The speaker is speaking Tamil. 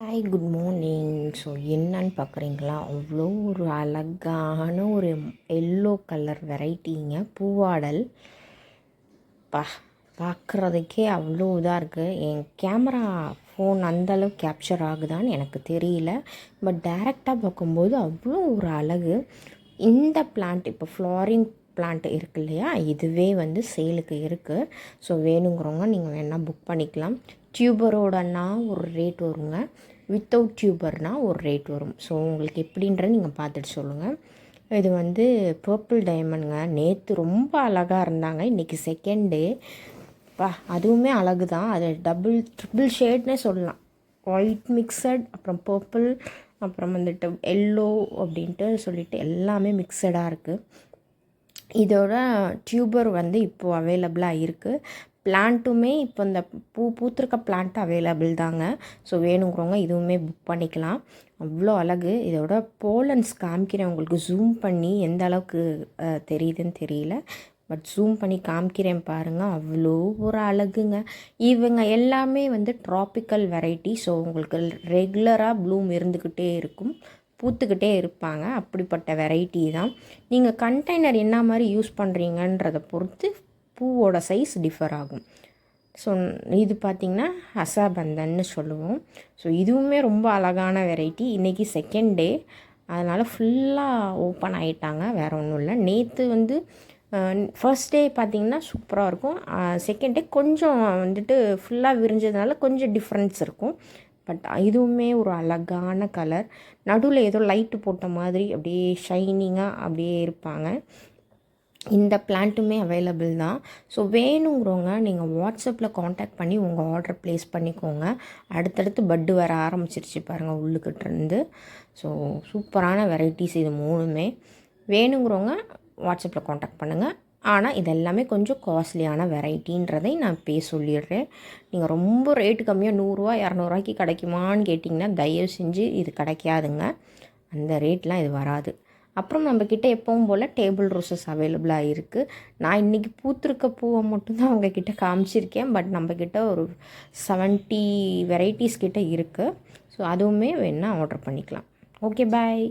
ஹாய் குட் மார்னிங் ஸோ என்னன்னு பார்க்குறீங்களா அவ்வளோ ஒரு அழகான ஒரு எல்லோ கலர் வெரைட்டிங்க பூவாடல். பா பார்க்குறதுக்கே அவ்வளோ இதாக இருக்குது என் கேமரா ஃபோன் அந்தளவு கேப்சர் ஆகுதான்னு எனக்கு தெரியல. பட் டேரெக்டாக பார்க்கும்போது அவ்வளோ ஒரு அழகு. இந்த பிளான்ட் இப்போ ஃப்ளாரிங் பிளான்ட் இருக்கு இல்லையா? இதுவே வந்து சேலுக்கு இருக்குது ஸோ வேணுங்கிறவங்க நீங்கள் வேணால் புக் பண்ணிக்கலாம். டியூபரோடனா ஒரு ரேட் வருங்க. வித்தவுட் டியூபர்னால் ஒரு ரேட் வரும். ஸோ உங்களுக்கு எப்படின்ற நீங்கள் பார்த்துட்டு சொல்லுங்கள் இது வந்து பர்பிள் டைமண்ட்ங்க. நேற்று ரொம்ப அழகாக இருந்தாங்க. இன்றைக்கி செகண்ட் டே. பா அதுவுமே அழகு தான். அது டபுள் ட்ரிபிள் ஷேட்னே சொல்லலாம். ஒயிட் மிக்சட் அப்புறம் பர்பிள் அப்புறம் வந்துட்டு எல்லோ அப்படின்ட்டு சொல்லிட்டு எல்லாமே மிக்சடாக இருக்குது இதோட டியூபர் வந்து இப்போது அவைலபிளாக இருக்குது பிளான்ட்டுமே இப்போ இந்த பூ பூத்திருக்க பிளான்ட் அவைலபிள் தாங்க. ஸோ வேணுங்கிறவங்க இதுவுமே புக் பண்ணிக்கலாம். அவ்வளோ அழகு. இதோட போலன்ஸ் காமிக்கிறேன். உங்களுக்கு ஜூம் பண்ணி எந்த அளவுக்கு தெரியுதுன்னு தெரியல. பட் ஜூம் பண்ணி காமிக்கிறேன் பாருங்கள் அவ்வளோ ஒரு அழகுங்க. இவங்க எல்லாமே வந்து ட்ராபிக்கல் வெரைட்டி ஸோ உங்களுக்கு ரெகுலராக ப்ளூம் இருந்துக்கிட்டே இருக்கும். பூத்துக்கிட்டே இருப்பாங்க. அப்படிப்பட்ட வெரைட்டி தான். நீங்கள் கண்டெய்னர் என்ன மாதிரி யூஸ் பண்ணுறீங்கன்றதை பொறுத்து பூவோட சைஸ் டிஃபர் ஆகும். ஸோ இது பார்த்திங்கன்னா ஹசாபந்தன்னு சொல்லுவோம். ஸோ இதுவுமே ரொம்ப அழகான வெரைட்டி இன்றைக்கி செகண்ட் டே அதனால் ஃபுல்லாக ஓப்பன் ஆகிட்டாங்க வேறு ஒன்றும் இல்லை. நேற்று வந்து ஃபர்ஸ்ட் டே பார்த்திங்கன்னா சூப்பராக இருக்கும். செகண்ட் டே கொஞ்சம் வந்துட்டு ஃபுல்லாக விரிஞ்சதுனால கொஞ்சம் டிஃப்ரென்ஸ் இருக்கும். பட் இதுவுமே ஒரு அழகான கலர். நடுவில் ஏதோ லைட்டு போட்ட மாதிரி அப்படியே ஷைனிங்காக அப்படியே இருப்பாங்க. இந்த பிளான்ட்டுமே அவைலபிள் தான். ஸோ வேணுங்கிறவங்க நீங்கள் வாட்ஸ்அப்பில் காண்டாக்ட் பண்ணி உங்கள் ஆர்டர் ப்ளேஸ் பண்ணிக்கோங்க. அடுத்தடுத்து பட்டு வர ஆரம்பிச்சிருச்சு பாருங்கள் உள்ளுக்கிட்டேருந்து ஸோ சூப்பரான வெரைட்டிஸ் இது மூணுமே. வேணுங்கிறவங்க வாட்ஸ்அப்பில் காண்டாக்ட் பண்ணுங்கள் ஆனால் இது எல்லாமே கொஞ்சம் காஸ்ட்லியான வெரைட்டின்றதை நான் பே சொல்லிடுறேன். நீங்கள் ரொம்ப ரேட்டு கம்மியாக நூறுரூவா இரநூறுவாய்க்கு கிடைக்குமான்னு கேட்டிங்கன்னா தயவு செஞ்சு இது கிடைக்காதுங்க. அந்த ரேட்லாம் இது வராது. அப்புறம் நம்மக்கிட்ட எப்பவும் போல் டேபிள் ரோசஸ் அவைலபிளாக இருக்குது நான் இன்றைக்கி பூத்திருக்க பூவை மட்டும்தான் அவங்கக்கிட்ட காமிச்சிருக்கேன். பட் நம்மக்கிட்ட ஒரு செவன்ட்டி வெரைட்டிஸ் கிட்டே இருக்குது ஸோ அதுவுமே வேணால் ஆர்டர் பண்ணிக்கலாம். Okay bye